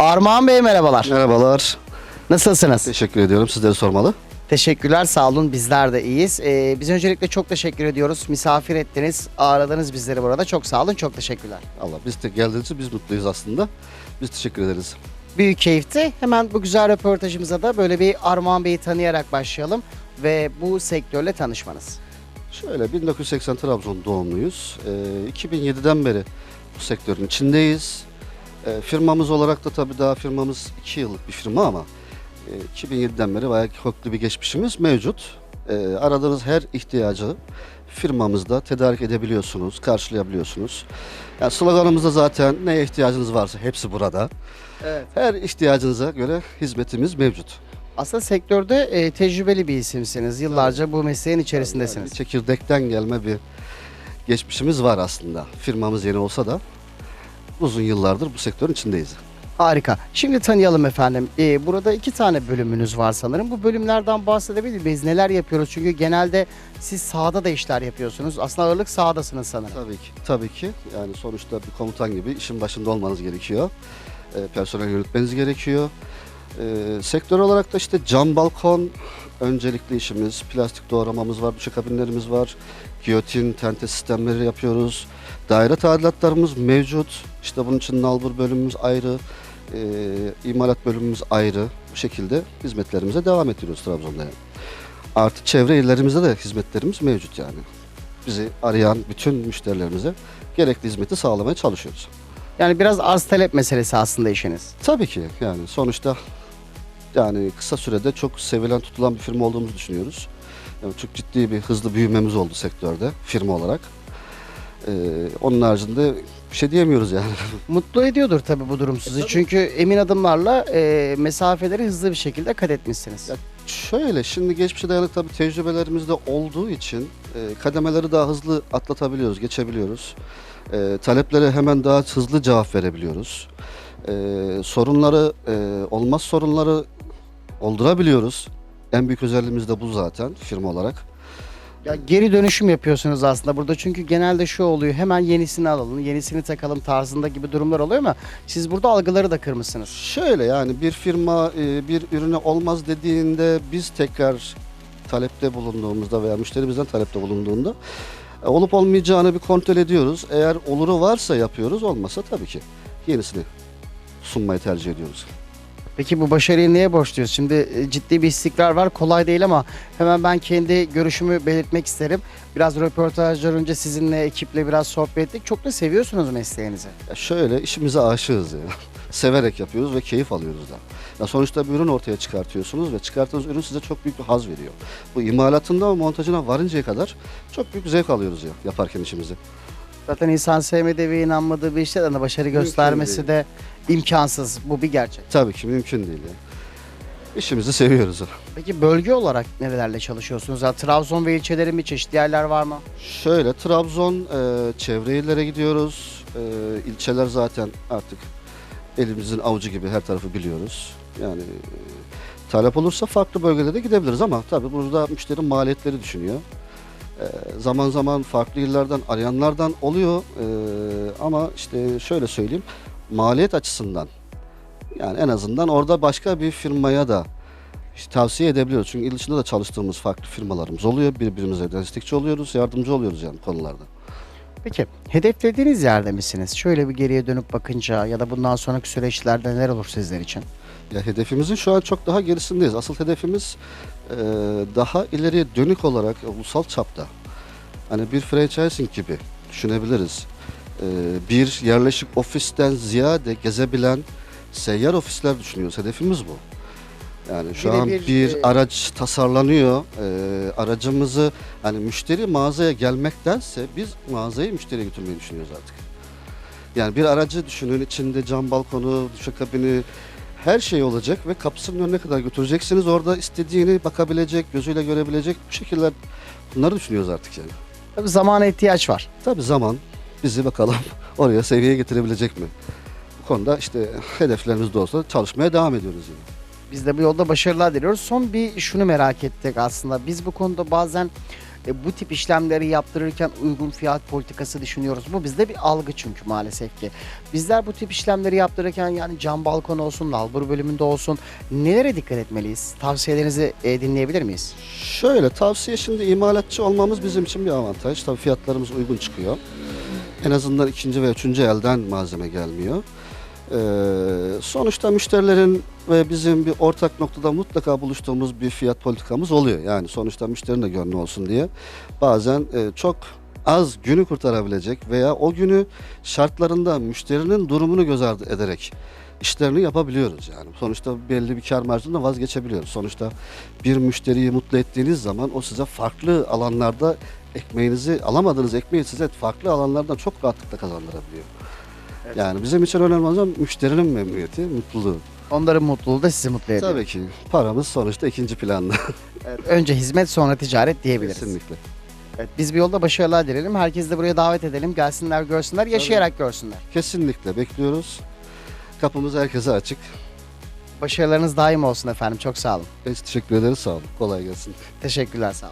Armağan Bey merhabalar. Merhabalar. Nasılsınız? Teşekkür ediyorum. Sizleri sormalı. Teşekkürler sağ olun bizler de iyiyiz. Ee, biz öncelikle çok teşekkür ediyoruz. Misafir ettiniz, ağırladınız bizleri burada. Çok sağ olun, çok teşekkürler. Allah biz de geldiğiniz için biz mutluyuz aslında. Biz teşekkür ederiz. Büyük keyifti. Hemen bu güzel röportajımıza da böyle bir Armağan Bey'i tanıyarak başlayalım ve bu sektörle tanışmanız. Şöyle 1980 Trabzon doğumluyuz. Ee, 2007'den beri bu sektörün içindeyiz. Ee, firmamız olarak da tabii daha firmamız 2 yıllık bir firma ama e, 2007'den beri bayağı köklü bir geçmişimiz mevcut. Ee, aradığınız her ihtiyacı firmamızda tedarik edebiliyorsunuz, karşılayabiliyorsunuz. Yani sloganımızda zaten neye ihtiyacınız varsa hepsi burada. Evet. Her ihtiyacınıza göre hizmetimiz mevcut. Aslında sektörde e, tecrübeli bir isimsiniz. Yıllarca bu mesleğin Yani içerisindesiniz. çekirdekten gelme bir geçmişimiz var aslında. Firmamız yeni olsa da uzun yıllardır bu sektörün içindeyiz. Harika. Şimdi tanıyalım efendim. Ee, burada iki tane bölümünüz var sanırım. Bu bölümlerden bahsedebilir miyiz? Neler yapıyoruz? Çünkü genelde siz sahada da işler yapıyorsunuz. Aslında ağırlık sahadasınız sanırım. Tabii ki. Tabii ki. Yani sonuçta bir komutan gibi işin başında olmanız gerekiyor. E, personel yönetmeniz gerekiyor. E, sektör olarak da işte cam balkon öncelikli işimiz. Plastik doğramamız var, kabinlerimiz var. Giyotin, tente sistemleri yapıyoruz. Daire tadilatlarımız mevcut. İşte bunun için nalbur bölümümüz ayrı. E, imalat bölümümüz ayrı. Bu şekilde hizmetlerimize devam ediyoruz Trabzon'da. yani. Artı çevre illerimizde de hizmetlerimiz mevcut yani. Bizi arayan bütün müşterilerimize gerekli hizmeti sağlamaya çalışıyoruz. Yani biraz arz talep meselesi aslında işiniz. Tabii ki yani sonuçta yani kısa sürede çok sevilen tutulan bir firma olduğumuzu düşünüyoruz. Yani çok ciddi bir hızlı büyümemiz oldu sektörde firma olarak. Ee, onun haricinde bir şey diyemiyoruz yani. Mutlu ediyordur tabii bu durum sizi. Çünkü emin adımlarla e, mesafeleri hızlı bir şekilde kat etmişsiniz. Ya Şöyle şimdi geçmişe dayanık tabii tecrübelerimiz de olduğu için e, kademeleri daha hızlı atlatabiliyoruz, geçebiliyoruz. E, taleplere hemen daha hızlı cevap verebiliyoruz. E, sorunları, e, olmaz sorunları oldurabiliyoruz. En büyük özelliğimiz de bu zaten firma olarak. Ya geri dönüşüm yapıyorsunuz aslında burada çünkü genelde şu oluyor hemen yenisini alalım, yenisini takalım tarzında gibi durumlar oluyor ama siz burada algıları da kırmışsınız. Şöyle yani bir firma e, bir ürüne olmaz dediğinde biz tekrar talepte bulunduğumuzda veya müşterimizden talepte bulunduğunda e, olup olmayacağını bir kontrol ediyoruz. Eğer oluru varsa yapıyoruz, olmasa tabii ki yenisini sunmayı tercih ediyoruz. Peki bu başarıyı neye borçluyuz? Şimdi e, ciddi bir istikrar var. Kolay değil ama hemen ben kendi görüşümü belirtmek isterim. Biraz röportajlar önce sizinle, ekiple biraz sohbet ettik. Çok da seviyorsunuz mesleğinizi. Ya şöyle işimize aşığız ya. Severek yapıyoruz ve keyif alıyoruz da. Ya sonuçta bir ürün ortaya çıkartıyorsunuz ve çıkarttığınız ürün size çok büyük bir haz veriyor. Bu imalatında ve montajına varıncaya kadar çok büyük zevk alıyoruz ya yaparken işimizi. Zaten insan sevmediği ve inanmadığı bir işte de başarı göstermesi değil. de imkansız. Bu bir gerçek. Tabii ki mümkün değil yani. İşimizi seviyoruz. Peki bölge olarak nerelerle çalışıyorsunuz? Ya, Trabzon ve ilçelerin bir çeşitli yerler var mı? Şöyle Trabzon e, çevre illere gidiyoruz. E, ilçeler zaten artık elimizin avucu gibi her tarafı biliyoruz. Yani e, talep olursa farklı bölgelere de gidebiliriz ama tabii burada müşteri maliyetleri düşünüyor. E, zaman zaman farklı illerden arayanlardan oluyor E, ama işte şöyle söyleyeyim maliyet açısından yani en azından orada başka bir firmaya da işte tavsiye edebiliyoruz. Çünkü il dışında da çalıştığımız farklı firmalarımız oluyor. Birbirimize destekçi oluyoruz, yardımcı oluyoruz yani konularda. Peki hedeflediğiniz yerde misiniz? Şöyle bir geriye dönüp bakınca ya da bundan sonraki süreçlerde neler olur sizler için? Ya hedefimizin şu an çok daha gerisindeyiz. Asıl hedefimiz e, daha ileriye dönük olarak ulusal çapta. Hani bir franchising gibi düşünebiliriz. E, bir yerleşik ofisten ziyade gezebilen seyyar ofisler düşünüyoruz. Hedefimiz bu. Yani şu an Birebir, bir e, araç tasarlanıyor. E, aracımızı hani müşteri mağazaya gelmektense biz mağazayı müşteriye götürmeyi düşünüyoruz artık. Yani bir aracı düşünün içinde cam balkonu, düşük kabini, her şey olacak ve kapısının önüne kadar götüreceksiniz. Orada istediğini bakabilecek, gözüyle görebilecek bu şekiller bunları düşünüyoruz artık yani. Tabii zamana ihtiyaç var. Tabii zaman bizi bakalım oraya seviyeye getirebilecek mi? Bu konuda işte hedeflerimiz de olsa çalışmaya devam ediyoruz yani. Biz de bu yolda başarılar diliyoruz. Son bir şunu merak ettik aslında. Biz bu konuda bazen e, bu tip işlemleri yaptırırken uygun fiyat politikası düşünüyoruz. Bu bizde bir algı çünkü maalesef ki. Bizler bu tip işlemleri yaptırırken yani cam balkon olsun, nalbur bölümünde olsun nelere dikkat etmeliyiz? Tavsiyelerinizi e, dinleyebilir miyiz? Şöyle tavsiye şimdi imalatçı olmamız bizim için bir avantaj. Tabii fiyatlarımız uygun çıkıyor. En azından ikinci ve üçüncü elden malzeme gelmiyor. Ee, sonuçta müşterilerin ve bizim bir ortak noktada mutlaka buluştuğumuz bir fiyat politikamız oluyor. Yani sonuçta müşterinin de gönlü olsun diye. Bazen e, çok az günü kurtarabilecek veya o günü şartlarında müşterinin durumunu göz ardı ederek işlerini yapabiliyoruz yani. Sonuçta belli bir kar marjında vazgeçebiliyoruz. Sonuçta bir müşteriyi mutlu ettiğiniz zaman o size farklı alanlarda ekmeğinizi alamadığınız ekmeği size farklı alanlardan çok rahatlıkla kazandırabiliyor. Evet. Yani bizim için önemli olan müşterinin memnuniyeti, mutluluğu. Onların mutluluğu da sizi mutlu ediyor. Tabii ki paramız sonuçta ikinci planda. Evet, önce hizmet sonra ticaret diyebiliriz. Kesinlikle. Evet, biz bir yolda başarılar dilerim. Herkesi de buraya davet edelim. Gelsinler görsünler, yaşayarak görsünler. Kesinlikle bekliyoruz. Kapımız herkese açık. Başarılarınız daim olsun efendim. Çok sağ olun. Biz teşekkür ederiz. Sağ olun. Kolay gelsin. Teşekkürler sağ olun.